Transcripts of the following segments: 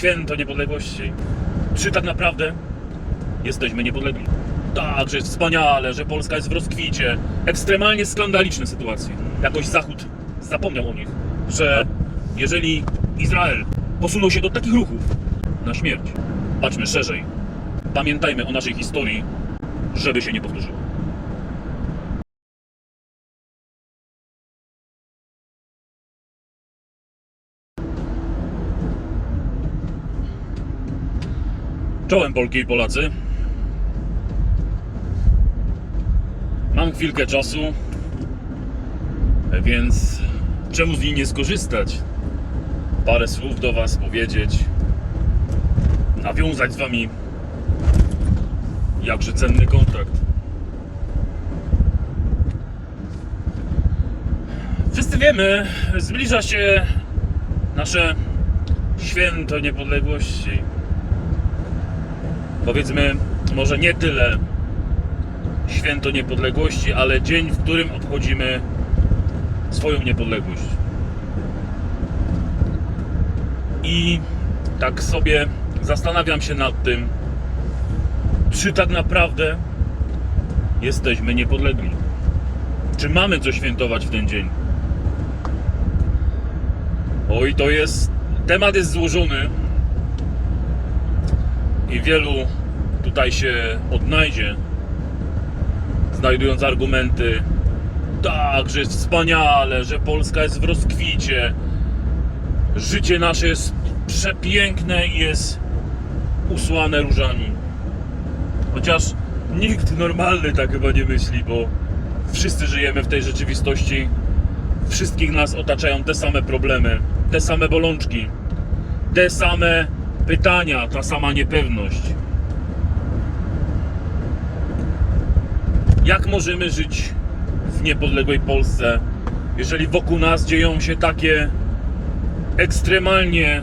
święto niepodległości. Czy tak naprawdę jesteśmy niepodlegli? Tak, że jest wspaniale, że Polska jest w rozkwicie. Ekstremalnie skandaliczne sytuacje. Jakoś Zachód zapomniał o nich, że jeżeli Izrael posunął się do takich ruchów na śmierć, patrzmy szerzej. Pamiętajmy o naszej historii, żeby się nie powtórzyło. Czołem Polki i Polacy. Mam chwilkę czasu, więc czemu z niej nie skorzystać? Parę słów do Was powiedzieć, nawiązać z Wami jakże cenny kontakt. Wszyscy wiemy, zbliża się nasze święto niepodległości powiedzmy, może nie tyle święto niepodległości, ale dzień, w którym obchodzimy swoją niepodległość. I tak sobie zastanawiam się nad tym, czy tak naprawdę jesteśmy niepodlegli. Czy mamy co świętować w ten dzień? Oj, to jest. Temat jest złożony i wielu tutaj się odnajdzie, znajdując argumenty, tak, że jest wspaniale, że Polska jest w rozkwicie, życie nasze jest przepiękne i jest usłane różami. Chociaż nikt normalny tak chyba nie myśli, bo wszyscy żyjemy w tej rzeczywistości. Wszystkich nas otaczają te same problemy, te same bolączki, te same pytania, ta sama niepewność. Jak możemy żyć w niepodległej Polsce, jeżeli wokół nas dzieją się takie ekstremalnie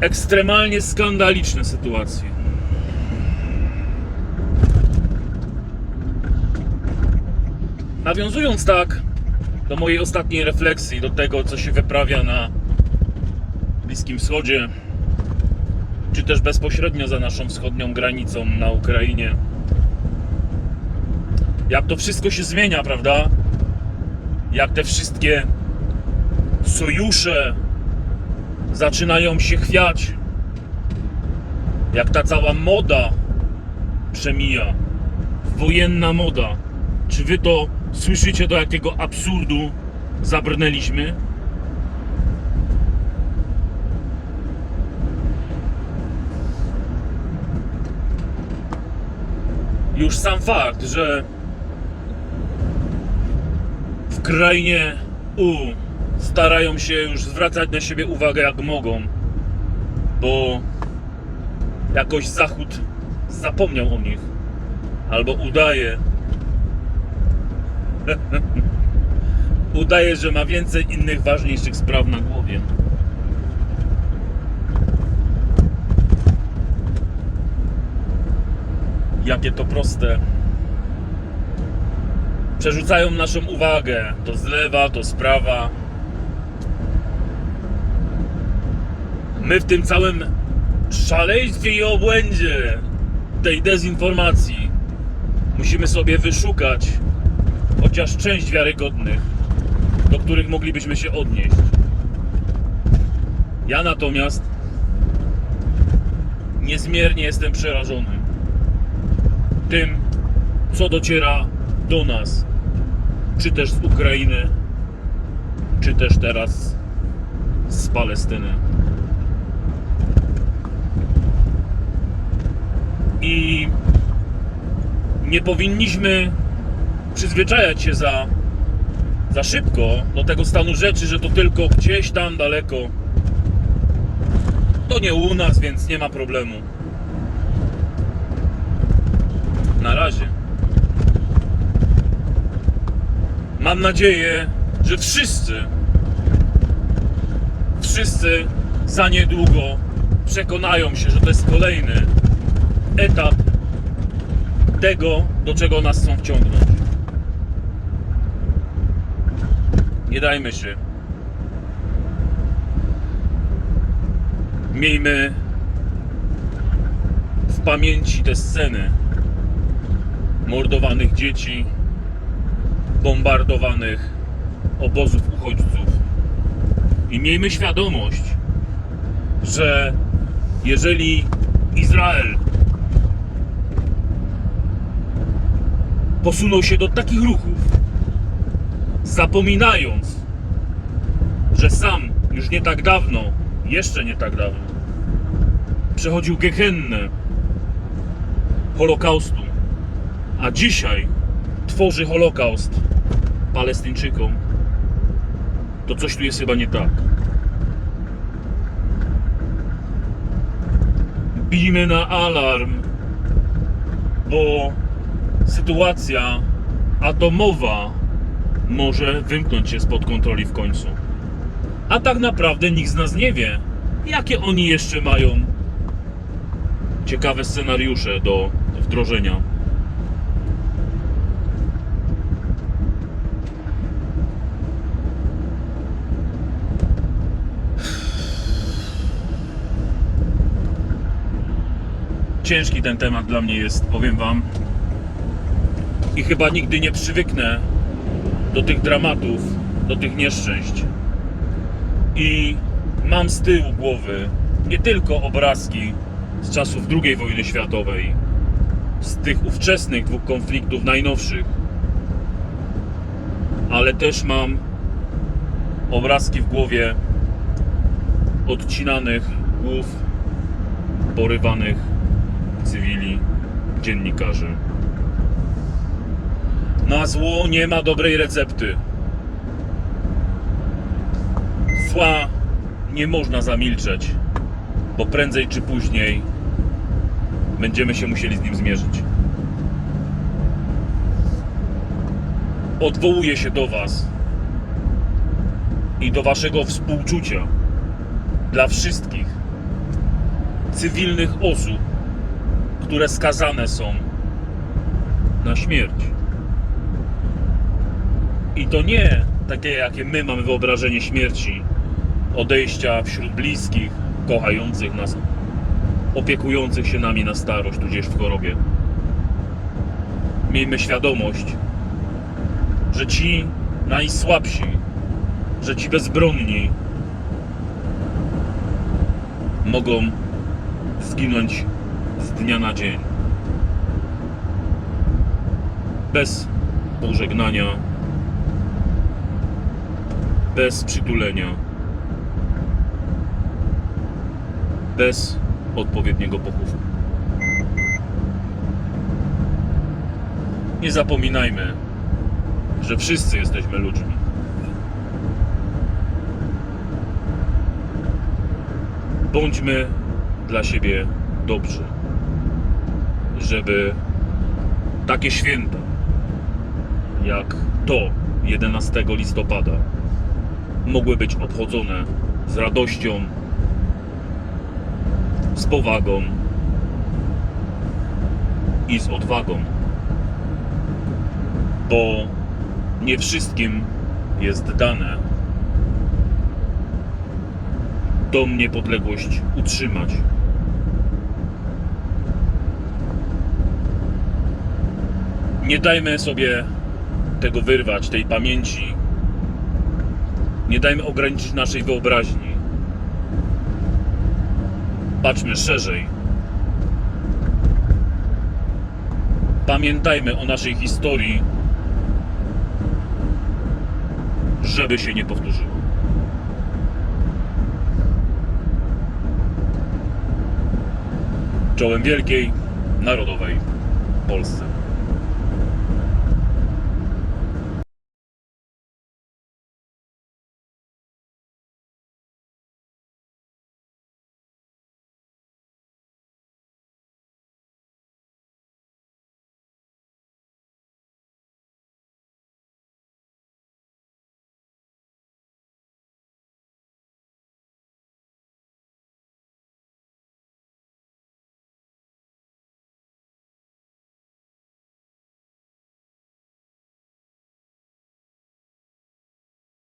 ekstremalnie skandaliczne sytuacje? Nawiązując tak do mojej ostatniej refleksji, do tego, co się wyprawia na Bliskim Wschodzie, czy też bezpośrednio za naszą wschodnią granicą na Ukrainie. Jak to wszystko się zmienia, prawda? Jak te wszystkie sojusze zaczynają się chwiać. Jak ta cała moda przemija. Wojenna moda. Czy wy to słyszycie, do jakiego absurdu zabrnęliśmy? Już sam fakt, że w krainie U starają się już zwracać na siebie uwagę jak mogą, bo jakoś Zachód zapomniał o nich, albo udaje, udaje, że ma więcej innych ważniejszych spraw na głowie. Jakie to proste. Przerzucają naszą uwagę to z lewa, to z prawa. My w tym całym szaleństwie i obłędzie tej dezinformacji musimy sobie wyszukać chociaż część wiarygodnych, do których moglibyśmy się odnieść. Ja natomiast niezmiernie jestem przerażony tym, co dociera do nas, czy też z Ukrainy, czy też teraz z Palestyny. I nie powinniśmy przyzwyczajać się za, za szybko do tego stanu rzeczy, że to tylko gdzieś tam daleko. To nie u nas, więc nie ma problemu. Na razie. Mam nadzieję, że wszyscy, wszyscy za niedługo przekonają się, że to jest kolejny etap tego, do czego nas chcą wciągnąć. Nie dajmy się. Miejmy w pamięci te sceny mordowanych dzieci, bombardowanych obozów uchodźców. I miejmy świadomość, że jeżeli Izrael posunął się do takich ruchów, zapominając, że sam już nie tak dawno, jeszcze nie tak dawno, przechodził gehennę Holokaustu, a dzisiaj tworzy Holokaust Palestyńczykom, to coś tu jest chyba nie tak. Bijmy na alarm, bo sytuacja atomowa może wymknąć się spod kontroli w końcu. A tak naprawdę nikt z nas nie wie, jakie oni jeszcze mają ciekawe scenariusze do wdrożenia. Ciężki ten temat dla mnie jest, powiem Wam. I chyba nigdy nie przywyknę do tych dramatów, do tych nieszczęść. I mam z tyłu głowy nie tylko obrazki z czasów II wojny światowej, z tych ówczesnych dwóch konfliktów najnowszych, ale też mam obrazki w głowie odcinanych głów, porywanych cywili, dziennikarzy. Na zło nie ma dobrej recepty. Zła nie można zamilczeć, bo prędzej czy później będziemy się musieli z nim zmierzyć. Odwołuję się do Was i do Waszego współczucia dla wszystkich cywilnych osób, które skazane są na śmierć. I to nie takie, jakie my mamy wyobrażenie śmierci, odejścia wśród bliskich, kochających nas, opiekujących się nami na starość, tudzież w chorobie. Miejmy świadomość, że ci najsłabsi, że ci bezbronni mogą zginąć z dnia na dzień. Bez pożegnania, bez przytulenia, bez odpowiedniego pochówku. Nie zapominajmy, że wszyscy jesteśmy ludźmi. Bądźmy dla siebie dobrzy, żeby takie święta jak to 11 listopada mogły być obchodzone z radością, z powagą i z odwagą. Bo nie wszystkim jest dane tą niepodległość utrzymać. Nie dajmy sobie tego wyrwać, tej pamięci. Nie dajmy ograniczyć naszej wyobraźni. Patrzmy szerzej. Pamiętajmy o naszej historii, żeby się nie powtórzyło. Czołem wielkiej, narodowej Polsce.